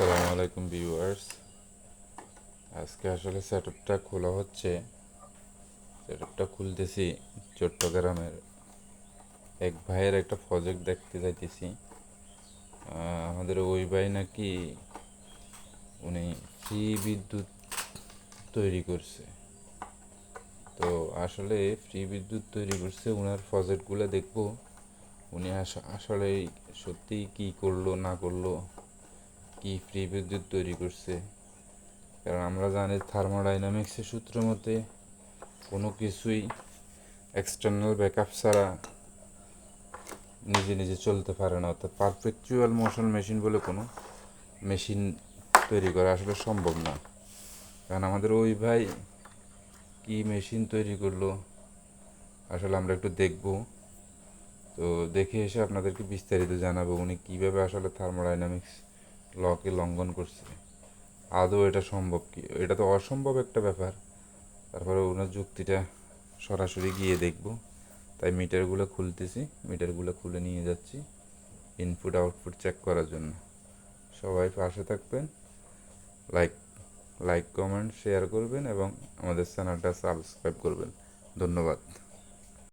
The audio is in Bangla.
আলাইকুম ভিউয়ার্স। আজকে আসলে সেটআপটা খোলা হচ্ছে। সেটআপটা খুলতেছি চট্টগ্রামের এক ভাইয়ের একটা প্রজেক্ট দেখতে যাইতেছি। আমাদের ওই ভাই নাকি উনি ফ্রি বিদ্যুৎ তৈরি করছে। তো আসলে ফ্রি বিদ্যুৎ তৈরি করছে ওনার প্রজেক্টগুলো দেখব। উনি আস- আসলে সত্যি কি করল, না করল? কি ফ্রি বিদ্যুৎ তৈরি করছে? কারণ আমরা জানি থার্মোডাইনামিক্সের সূত্র মতে কোনো কিছুই এক্সটার্নাল ব্যাকআপ ছাড়া নিজে নিজে চলতে পারে না। অর্থাৎ পারফেকচুয়াল মোশন মেশিন বলে কোনো মেশিন তৈরি করা আসলে সম্ভব না। কারণ আমাদের ওই ভাই কি মেশিন তৈরি করল আসলে আমরা একটু দেখব। তো দেখে এসে আপনাদেরকে বিস্তারিত জানাব উনি কীভাবে আসলে থার্মোডাইনামিক্স লকে লঙ্ঘন করছে। আদৌ এটা সম্ভব কি? এটা তো অসম্ভব একটা ব্যাপার। তারপরে ওনার যুক্তিটা সরাসরি গিয়ে দেখব। তাই মিটারগুলো খুলতেছি। মিটারগুলো খুলে নিয়ে যাচ্ছি ইনপুট আউটপুট চেক করার জন্য। সবাই পাশে থাকবেন। লাইক লাইক কমেন্ট শেয়ার করবেন এবং আমাদের চ্যানেলটা সাবস্ক্রাইব করবেন। ধন্যবাদ।